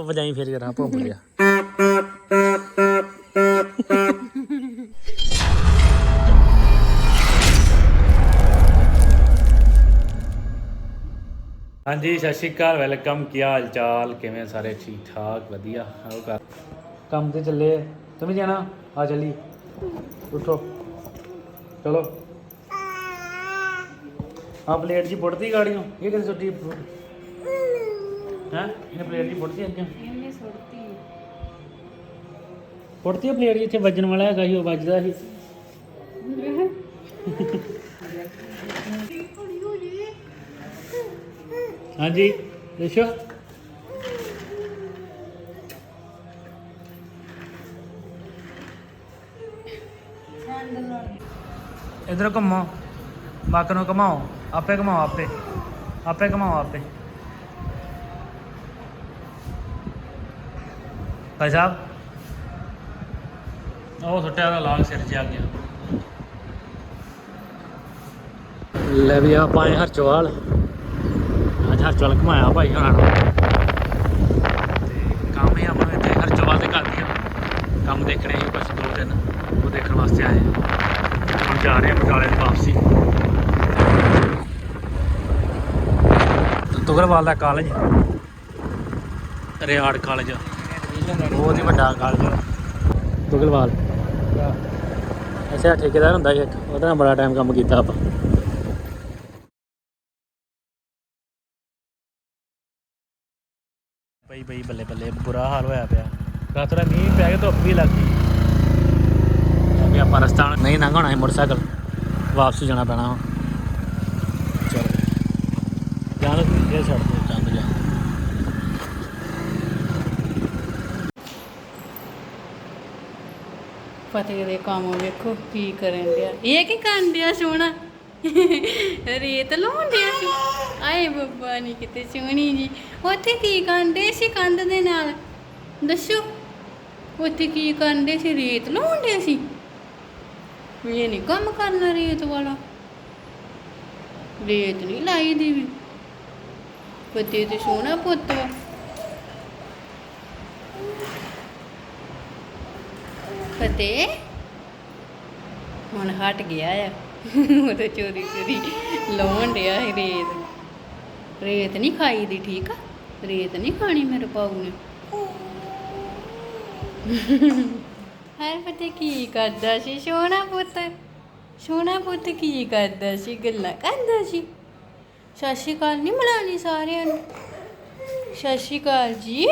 ਵਜਾਈ ਫੇਰ ਜਰਾ ਭੁੰਮ ਲਿਆ। ਹਾਂਜੀ, ਸਤਿ ਸ਼੍ਰੀ ਅਕਾਲ, ਵੈਲਕਮ। ਕੀ ਹਾਲ ਚਾਲ ਕਿਵੇਂ ਸਾਰੇ? ਠੀਕ ਠਾਕ ਵਧੀਆ। ਆਓ ਕਰ ਕੰਮ ਤੇ ਚੱਲੇ ਤੁਮ ਜਾਣਾ? ਆ ਚੱਲੀ। ਉਠੋ। ਚਲੋ। ਆ ਪਲੇਟ ਜੀ ਪੁੱਟਦੀ ਗਾੜੀਆਂ ਇਹ ਕਿਹਦੀ ਸੁੱਟੀ ਹੈ? ਪਲੇਟ ਇਹਨੇ ਸੁੱਟਤੀ। ਆ ਪਲੇਟ ਜਿੱਥੇ ਵੱਜਣ ਵਾਲਾ ਹੈਗਾ ਸੀ ਉਹ ਵੱਜਦਾ ਸੀ। ਹਾਂਜੀ ਦੇਖੋ ਇਧਰ ਘੁੰਮੋ। ਬੱਕ ਨੂੰ ਘਮਾਓ। ਆਪੇ ਘਮਾਓ ਆਪੇ। ਆਪੇ ਘਮਾਓ ਆਪੇ। ਭਾਈ ਸਾਹਿਬ। ਉਹ ਸੁੱਟਿਆ ਉਹਦਾ ਲਾਲ ਸਿਰ ਆ ਗਿਆ। ਲੈ ਵੀ ਆ ਪਾਏ ਹਰਚਵਾਲ। ਅੱਜ ਹਰਚਵਾਲ ਘਮਾਇਆ ਭਾਈ ਹਣਾ ਨੂੰ। ਤੇ ਕੰਮ ਹੀ ਆਪਾਂ ਇੱਥੇ ਹਰਚਵਾਲ ਤੇ ਕਰਦੀ ਆ। ਕੰਮ ਦੇਖਣੇ ਸੀ ਬਸ ਦੋ ਦਿਨ ਉਹ ਦੇਖਣ ਵਾਸਤੇ ਆਏ। ਹੁਣ ਜਾ ਰਹੇ ਆ ਬਟਾਲੇ ਦੀ ਵਾਪਸੀ। ਤੁਗਰਵਾਲ ਦਾ ਕਾਲਜ। ਰਿਆੜ ਕਾਲਜ। ਬਹੁਤ ਹੀ ਵੱਡਾ ਕਾਲਜ ਤੁਗਲਵਾਲ ਅੱਛਾ ਠੇਕੇਦਾਰ ਹੁੰਦਾ ਇੱਕ। ਉਹਦੇ ਨਾਲ ਬੜਾ ਟਾਈਮ ਕੰਮ ਕੀਤਾ ਆਪਾਂ। ਬਈ ਬਈ ਬੱਲੇ ਬੱਲੇ ਬੁਰਾ ਹਾਲ ਹੋਇਆ ਪਿਆ। ਰਾਤ ਦਾ ਮੀਂਹ ਪੈ ਗਿਆ ਧੁੱਪ ਵੀ ਲੱਗ ਗਈ। ਵੀ ਆਪਾਂ ਰਸਤਾ ਨਹੀਂ ਲੰਘਣਾ ਹੈ ਮੋਟਰਸਾਈਕਲ। ਵਾਪਸ ਜਾਣਾ ਪੈਣਾ। ਚਲੋ। ਜਾਣ ਇਹ ਛੱਡ ਦੇ ਫਤਿਹ ਦੇ ਕੰਮ ਵੇਖੋ ਕੀ ਕਰਨ ਡਿਆ। ਇਹ ਕੀ ਕਰਨ ਡਿਆ ਸੋਹਣਾ? ਰੇਤ ਲਾਉਣ ਡਿਆ ਸੀ। ਆਏ ਬੱਬਾ ਨਹੀਂ ਕਿਤੇ ਸੋਹਣੀ ਜੀ। ਉੱਥੇ ਕੀ ਕਰਨ ਡੇ ਸੀ ਕੰਧ ਦੇ ਨਾਲ? ਦੱਸੋ। ਉੱਥੇ ਕੀ ਕਰਨ ਡੇ ਸੀ? ਰੇਤ ਲਾਉਣ ਡਿਆ ਸੀ? ਇਹ ਨਹੀਂ ਕੰਮ ਕਰਨਾ ਰੇਤ ਵਾਲਾ। ਰੇਤ ਨਹੀਂ ਲਾਈ ਦੀ ਵੀ ਫਤਿਹ ਤੇ ਸੋਹਣਾ ਪੁੱਤ ਵਾ। ਫਤਿਹ ਹੁਣ ਹਟ ਗਿਆ ਆ। ਉਹ ਤੇ ਚੋਰੀ ਚੋਰੀ ਲਾਉਣ ਡਿਆ ਸੀ ਰੇਤ। ਰੇਤ ਨਹੀਂ ਖਾਈ ਦੀ, ਠੀਕ ਆ? ਰੇਤ ਨਹੀਂ ਖਾਣੀ ਮੇਰੇ ਪਾਉ ਨੇ। ਹਾਏ ਫਤਿਹ ਕੀ ਕਰਦਾ ਸੀ? ਸੋਹਣਾ ਪੁੱਤ। ਸੋਹਣਾ ਪੁੱਤ ਕੀ ਕਰਦਾ ਸੀ? ਗੱਲਾਂ ਕਰਦਾ ਸੀ। ਸਤਿ ਸ਼੍ਰੀ ਅਕਾਲ ਨਹੀਂ ਮਿਲਾਣੀ ਸਾਰਿਆਂ ਨੂੰ। ਸਤਿ ਸ਼੍ਰੀ ਅਕਾਲ ਜੀ।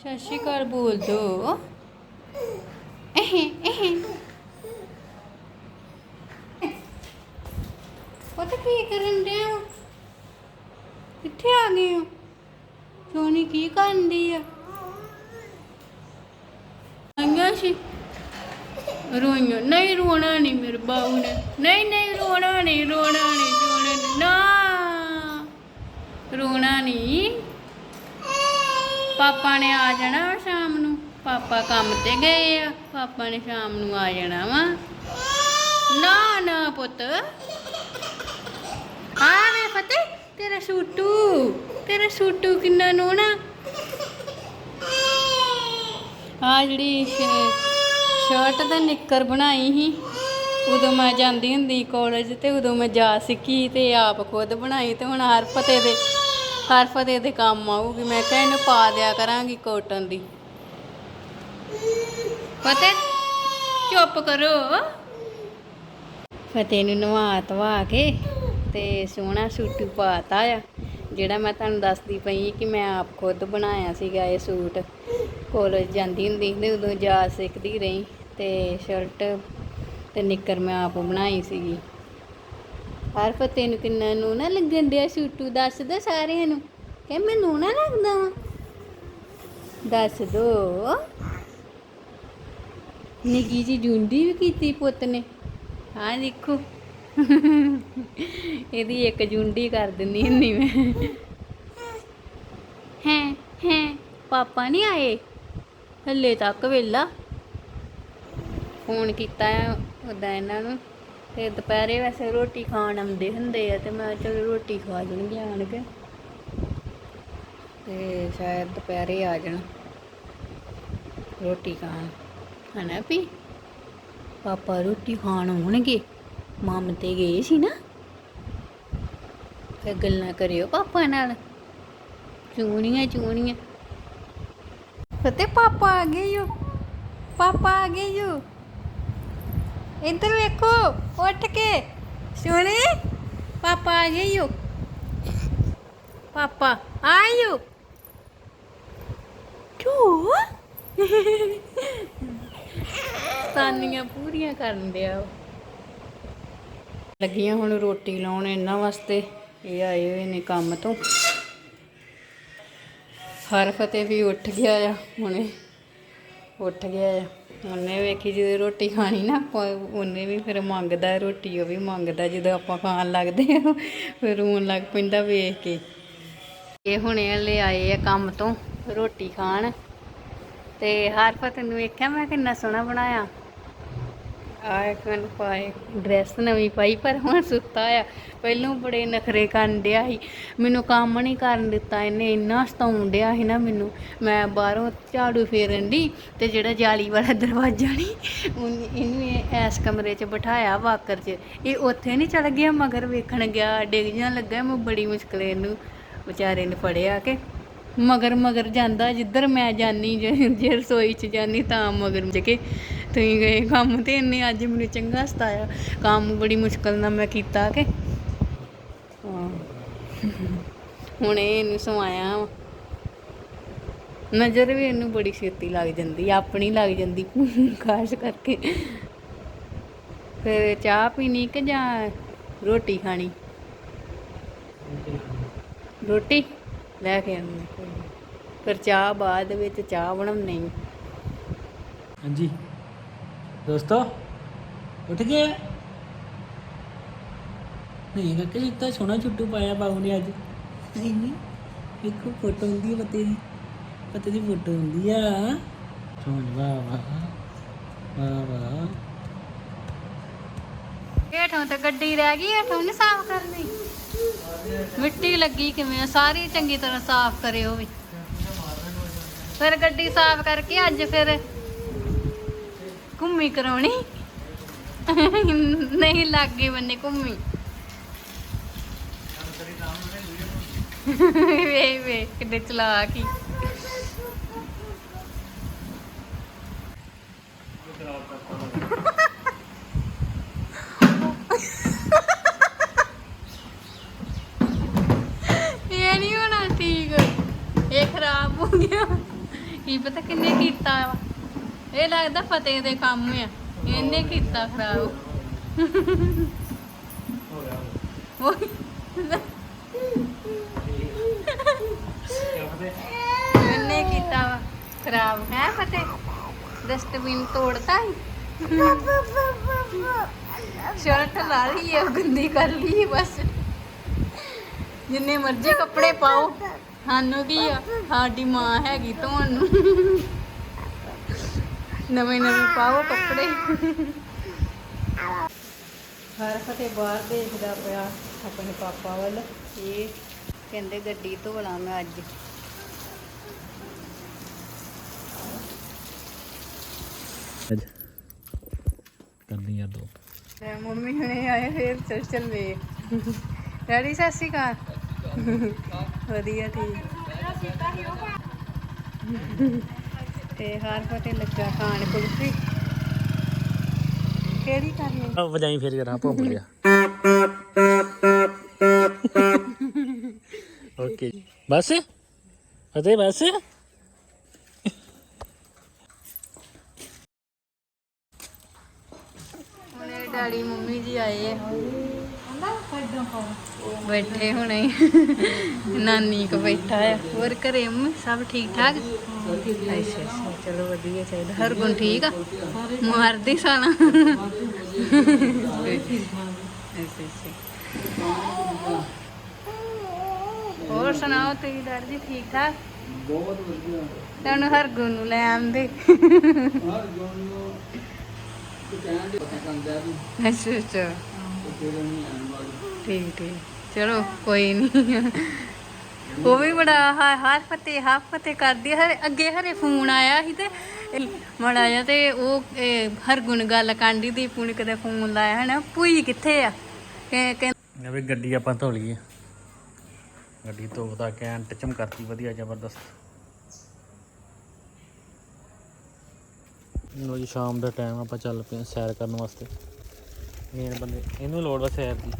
ਸਤਿ ਸ਼੍ਰੀ ਅਕਾਲ ਬੋਲ ਦੋ। ਇਹ ਕੀ ਕਰਨ ਡਿਆ ਵਾ? ਕਿੱਥੇ ਆ ਗਏ ਹੋ ਸੋਨੀ ਕੀ ਕਰਨ ਦੀ ਆ? ਅੰਗਾ ਸੀ। ਰੋਈਆਂ। ਨਹੀਂ ਰੋਣਾ ਨਹੀਂ ਮੇਰੇ ਬਾਬੂ ਨੇ। ਨਹੀਂ ਨਹੀਂ ਰੋਣਾ ਨਹੀਂ ਰੋਣਾ ਨਹੀਂ ਰੋਣਾ ਨਹੀਂ ਨਾ। ਰੋਣਾ ਨਹੀਂ ਪਾਪਾ ਨੇ ਆ ਜਾਣਾ ਪਾਪਾ ਕੰਮ ਤੇ ਗਏ ਆ, ਪਾਪਾ ਨੇ ਸ਼ਾਮ ਨੂੰ ਆ ਜਾਣਾ ਵਾ। ਨਾ ਨਾ ਪੁੱਤ। ਆ ਵੇ ਫਤਿਹ, ਤੇਰਾ ਸੂਟੂ ਤੇਰਾ ਸੂਟੂ ਕਿੰਨਾ ਨੋਣਾ। ਆ ਜਿਹੜੀ ਸ਼ਰਟ ਤੇ ਨਿੱਕਰ ਬਣਾਈ ਸੀ, ਉਦੋਂ ਮੈਂ ਜਾਂਦੀ ਹੁੰਦੀ ਕਾਲਜ ਤੇ, ਉਦੋਂ ਮੈਂ ਜਾ ਸਿੱਖੀ ਤੇ ਆਪ ਖੁਦ ਬਣਾਈ ਤੇ ਹੁਣ ਹਰ ਫਤਿਹ ਦੇ, ਹਰ ਫਤਿਹ ਦੇ ਕੰਮ ਆਊਗੀ। ਮੈਂ ਕਿਹਾ ਇਹਨੂੰ ਪਾ ਦਿਆ ਕਰਾਂਗੀ ਕੋਟਨ ਦੀ। ਫਤਿਹ, ਚੁੱਪ ਕਰੋ। ਫਤਿਹ ਨੂੰ ਨਵਾ ਧਵਾ ਕੇ ਤੇ ਸੋਹਣਾ ਸੂਟ ਪਾਤਾ ਆ। ਜਿਹੜਾ ਮੈਂ ਤੁਹਾਨੂੰ ਦੱਸਦੀ ਪਈ ਕਿ ਮੈਂ ਆਪ ਖੁਦ ਬਣਾਇਆ ਸੀਗਾ ਇਹ ਸੂਟ। ਕਾਲਜ ਜਾਂਦੀ ਹੁੰਦੀ ਸੀ ਉਦੋਂ ਜਾ ਸਿੱਖਦੀ ਰਹੀ ਤੇ ਸ਼ਰਟ ਤੇ ਨਿੱਕਰ ਮੈਂ ਆਪ ਬਣਾਈ ਸੀਗੀ। ਹਰ ਫਤਿਹ ਨੂੰ ਕਿੰਨਾ ਨੂੰ ਨਾ ਲੱਗਣ ਡਿਆ ਸੂਟੂ, ਦੱਸ ਦੋ ਸਾਰਿਆਂ ਨੂੰ। ਕਿ ਮੈਨੂੰ ਨਾ ਲੱਗਦਾ ਵਾ। ਦੱਸ ਦੋ। ਨਿੱਕੀ ਜੀ ਜੁੰਡੀ ਵੀ ਕੀਤੀ ਪੁੱਤ ਨੇ। ਹਾਂ ਦੇਖੋ। ਇਹਦੀ ਇੱਕ ਜੁੰਡੀ ਕਰ ਦਿੰਦੀ ਹੁੰਦੀ ਮੈਂ। ਹੈ ਹੈ, ਪਾਪਾ ਨਹੀਂ ਆਏ? ਹੱਲੇ ਤੱਕ ਵੇਲਾ। ਫੋਨ ਕੀਤਾ ਉਦਾਂ ਇਹਨਾਂ ਨੂੰ। ਤੇ ਦੁਪਹਿਰੇ ਵੈਸੇ ਰੋਟੀ ਖਾਣ ਆਉਂਦੇ ਹੁੰਦੇ ਆ ਤੇ ਮੈਂ ਚਲੋ ਰੋਟੀ ਖਾ ਦੇਣਗੇ ਆਣ ਕੇ। ਤੇ ਸ਼ਾਇਦ ਦੁਪਹਿਰੇ ਆ ਜਾਣ। ਰੋਟੀ ਖਾਣ। ਹਨਾ ਵੀ? ਪਾਪਾ ਰੋਟੀ ਖਾਣ ਆਉਣਗੇ। ਮਾਮ ਤੇ ਗਏ ਸੀ ਨਾ। ਤੇ ਗੱਲਾਂ ਕਰਿਓ ਪਾਪਾ ਨਾਲ। ਚੂਣੀਆਂ ਚੂਣੀਆਂ ਫਤੇ ਪਾਪਾ ਆ ਗਏ ਯੋ। ਪਾਪਾ ਆ ਗਏ ਯੋ। ਇੱਧਰ ਵੇਖੋ, ਉੱਠ ਕੇ। ਸੁਣੇ ਪਾਪਾ ਆ ਗਏ ਯੋ। ਪਾਪਾ ਆਇਓ ਕਿਉਂ? ਤਾਨੀਆਂ ਪੂਰੀਆਂ ਕਰਨ ਦਿਆ। ਲੱਗੀਆਂ ਹੁਣ ਰੋਟੀ ਲਾਉਣ ਇਹਨਾਂ ਵਾਸਤੇ। ਇਹ ਆਏ ਹੋਏ ਨੇ ਕੰਮ ਤੋਂ। ਹਰ ਫਤਿਹ ਵੀ ਉੱਠ ਗਿਆ ਆ, ਹੁਣੇ ਉੱਠ ਗਿਆ ਆ। ਉਹਨੇ ਵੇਖੀ ਜਦੋਂ ਰੋਟੀ ਖਾਣੀ ਨਾ, ਆਪਾਂ ਉਹਨੇ ਵੀ ਫਿਰ ਮੰਗਦਾ ਰੋਟੀ, ਉਹ ਵੀ ਮੰਗਦਾ ਜਦੋਂ ਆਪਾਂ ਖਾਣ ਲੱਗਦੇ ਆ, ਫਿਰ ਰੋਣ ਲੱਗ ਪੈਂਦਾ ਵੇਖ ਕੇ। ਇਹ ਹੁਣੇ ਹਲੇ ਆਏ ਆ ਕੰਮ ਤੋਂ ਰੋਟੀ ਖਾਣ। ਤੇ ਹਰ ਫਤਿਹ ਨੂੰ ਵੇਖਿਆ? ਮੈਂ ਕਿੰਨਾ ਸੋਹਣਾ ਬਣਾਇਆ। ਆਏ ਕਨ ਪਾਏ ਡਰੈਸ ਨਵੀਂ ਪਾਈ, ਪਰ ਹੁਣ ਸੁੱਤਾ ਆ। ਪਹਿਲੋਂ ਬੜੇ ਨਖਰੇ ਕਰਨ ਡਿਆ ਸੀ। ਮੈਨੂੰ ਕੰਮ ਨਹੀਂ ਕਰਨ ਦਿੱਤਾ ਇਹਨੇ, ਇੰਨਾ ਸਤਾਉਣ ਡਿਆ ਸੀ ਨਾ ਮੈਨੂੰ। ਮੈਂ ਬਾਹਰੋਂ ਝਾੜੂ ਫੇਰਨ ਦੀ ਤੇ ਜਿਹੜਾ ਜਾਲੀ ਵਾਲਾ ਦਰਵਾਜ਼ਾ ਨਹੀਂ ਇਹਨੂੰ ਇਸ ਕਮਰੇ 'ਚ ਬਿਠਾਇਆ ਵਾਕਰ 'ਚ। ਇਹ ਉੱਥੇ ਨਹੀਂ ਚਲ ਗਿਆ, ਮਗਰ ਵੇਖਣ ਗਿਆ, ਡਿੱਗ ਜਾਂ ਲੱਗਾ। ਮੈਂ ਬੜੀ ਮੁਸ਼ਕਲ ਇਹਨੂੰ ਵਿਚਾਰੇ ਨੇ ਫੜਿਆ ਕੇ। ਮਗਰ ਮਗਰ ਜਾਂਦਾ, ਜਿੱਧਰ ਮੈਂ ਜਾਨੀ, ਜੇ ਜੇ ਰਸੋਈ 'ਚ ਜਾਨੀ ਤਾਂ ਮਗਰ ਮੁਝ ਕੇ ਤੁਸੀਂ ਗਏ। ਕੰਮ ਤੇ ਇਹਨੇ ਅੱਜ ਮੈਨੂੰ ਚੰਗਾ ਸਤਾਇਆ। ਕੰਮ ਬੜੀ ਮੁਸ਼ਕਲ ਨਾਲ ਮੈਂ ਕੀਤਾ ਕਿ। ਹੁਣ ਇਹਨੂੰ ਸਵਾਇਆ ਵਾ। ਨਜ਼ਰ ਵੀ ਇਹਨੂੰ ਬੜੀ ਛੇਤੀ ਲੱਗ ਜਾਂਦੀ, ਆਪਣੀ ਲੱਗ ਜਾਂਦੀ ਖਾਸ ਕਰਕੇ। ਫਿਰ ਚਾਹ ਪੀਣੀ ਕਿ ਜਾਂ ਰੋਟੀ ਖਾਣੀ? ਰੋਟੀ? ਲੈ ਕੇ ਆਉਂਦੇ ਕੋਈ ਨੀ। ਫਿਰ ਚਾਹ ਬਾਅਦ ਵਿੱਚ ਚਾਹ ਬਣਾਉਣੀ ਹਾਂਜੀ। ਦੋਸਤੋ ਉੱਠ ਗਏ? ਨਹੀਂ ਕਾਕੇ ਇੱਤਾ ਸੋਹਣਾ ਛੁੱਟੂ ਪਾਇਆ ਬਾਬੂ ਨੇ ਅੱਜ। ਨਹੀਂ ਨਹੀਂ। ਵੇਖੋ ਫੋਟੋ ਹੁੰਦੀ ਹੈ ਪਤੇ ਦੀ। ਪਤੇ ਦੀ ਫੋਟੋ ਹੁੰਦੀ ਆ। ਸੋਹਣ ਵਾਹ ਵਾਹ ਵਾਹ ਵਾਹ। ਹੇਠੋਂ ਤੇ ਗੱਡੀ ਰਹਿ ਗਈ ਹੇਠੋਂ ਨਹੀਂ ਸਾਫ਼ ਕਰਨੀ। ਮਿੱਟੀ ਲੱਗੀ ਕਿਵੇਂ ਆ? ਸਾਰੀ ਚੰਗੀ ਤਰ੍ਹਾਂ ਸਾਫ਼ ਕਰਿਓ ਵੀ। ਫਿਰ ਗੱਡੀ ਸਾਫ਼ ਕਰਕੇ ਅੱਜ ਫਿਰ ਘੁੰਮੀ ਕਰਾਉਣੀ। ਨਹੀਂ ਲੱਗੇ ਬੰਨੇ ਘੁੰਮੀ। ਵੇ ਵੇ, ਕਿੱਡੇ ਚਲਾਕ ਹੀ ਇਹ ਨਹੀਂ ਹੋਣਾ ਠੀਕ ਇਹ ਖਰਾਬ ਹੋ ਗਿਆ। ਕੀ ਪਤਾ ਕਿੰਨੇ ਕੀਤਾ ਵਾ। ਇਹ ਲੱਗਦਾ ਫਤਿਹ ਦੇ ਕੰਮ ਆ। ਇਹਨੇ ਕੀਤਾ ਖਰਾਬ। ਉਹ। ਇਹਨੇ ਕੀਤਾ ਵਾ ਖਰਾਬ। ਹੈ ਫਤਿਹ? ਡਸਟਬਿਨ ਤੋੜਤਾ ਹੀ ਸ਼ਰਟ ਲਾ ਲਈ ਹੈ ਗੰਦੀ ਕਰ ਲਈ ਬਸ। ਜਿੰਨੇ ਮਰਜ਼ੀ ਕੱਪੜੇ ਪਾਓ। ਸਾਨੂੰ ਕੀ ਆ ਸਾਡੀ ਮਾਂ ਹੈਗੀ ਤੁਹਾਨੂੰ। ਨਵੇਂ ਨਵੇਂ ਪਾਓ ਕੱਪੜੇ। ਹਰ ਫਤੇ ਬਾਹਰ ਦੇਖਦਾ ਪਿਆ ਆਪਣੇ ਪਾਪਾ ਵੱਲ। ਇਹ ਕਹਿੰਦੇ ਗੱਡੀ ਧੋ ਲਾਂ ਮੈਂ ਅੱਜ। ਅੱਜ ਕਰਨੀ ਆ ਦੋ ਮੰਮੀ ਹੁਣੇ ਆਏ ਫੇਰ ਚੱਲ ਚੱਲੇ ਡੈਡੀ ਸਤਿ ਸ਼੍ਰੀ ਅਕਾਲ। ਵਧੀਆ ਠੀਕ। ਤੇ ਹਰ ਫਤੇ ਲੱਗਾ ਖਾਣ ਕੁਲਫੀ ਕਿਹੜੀ ਕਰਨੀ ਆ ਵਜਾਈ ਫਿਰ ਜਰਾ ਭੁੰਮ ਲਿਆ ਓਕੇ ਬਸ? ਫਤਿਹ ਬਸ? ਹੁਣੇ ਡੈਡੀ ਮੰਮੀ ਜੀ ਆਏ। ਆ ਬੈਠੇ ਹੁਣੇ। ਨਾਨੀ ਕੋ ਬੈਠਾ ਆ। ਹੋਰ ਘਰੇ ਮੰਮੀ ਸਭ ਠੀਕ ਠਾਕ? ਅੱਛਾ ਅੱਛਾ, ਚਲੋ ਵਧੀਆ ਚਾਹੀਦਾ। ਹਰ ਗੁਣ ਠੀਕ ਆ? ਮਾਰਦੀ ਸਾਨਾ ਅੱਛਾ ਅੱਛਾ ਹੋਰ ਸੁਣਾਓ, ਤੁਸੀਂ ਡਰ ਜੀ ਠੀਕ ਠਾਕ? ਬਹੁਤ ਵਧੀਆ ਤੁਹਾਨੂੰ ਹਰ ਗੁਣ ਨੂੰ ਲੈ ਆਂਦੇ। ਅੱਛਾ ਅੱਛਾ। ਠੀਕ ਠੀਕ। ਚਲੋ ਕੋਈ ਨਹੀਂ। ਉਹ ਵੀ ਬੜਾ ਹਾ- ਹਰ ਫਤੇ ਹਰ ਫਤੇ ਕਰਦੀ ਹੈ ਅੱਗੇ ਹਰੇ ਫੋਨ ਆਇਆ ਸੀ ਤੇ ਮੜਾ ਜਾ ਤੇ ਉਹ ਇਹ, ਹਰਗੁਣ ਗੱਲ ਕਾਂਡੀ ਦੀ ਪੁਣ ਕਦੇ ਫੋਨ ਲਾਇਆ ਹਨਾ ਭੂਈ ਕਿੱਥੇ ਆ? ਕਿ ਵੀ ਗੱਡੀ ਆਪਾਂ ਧੋ ਲਈਏ। ਗੱਡੀ ਧੋਦਾ ਕੈਂਟ ਚਮਕਰਤੀ ਵਧੀਆ ਜ਼ਬਰਦਸਤ। ਲੋ ਜੀ ਸ਼ਾਮ ਦਾ ਟਾਈਮ ਆਪਾਂ ਚੱਲ ਪਏ ਸੈਰ ਕਰਨ ਵਾਸਤੇ। ਮੇਨ ਬੰਦੇ ਇਹਨੂੰ ਲੋੜ ਵਾ ਸੈਰ ਦੀ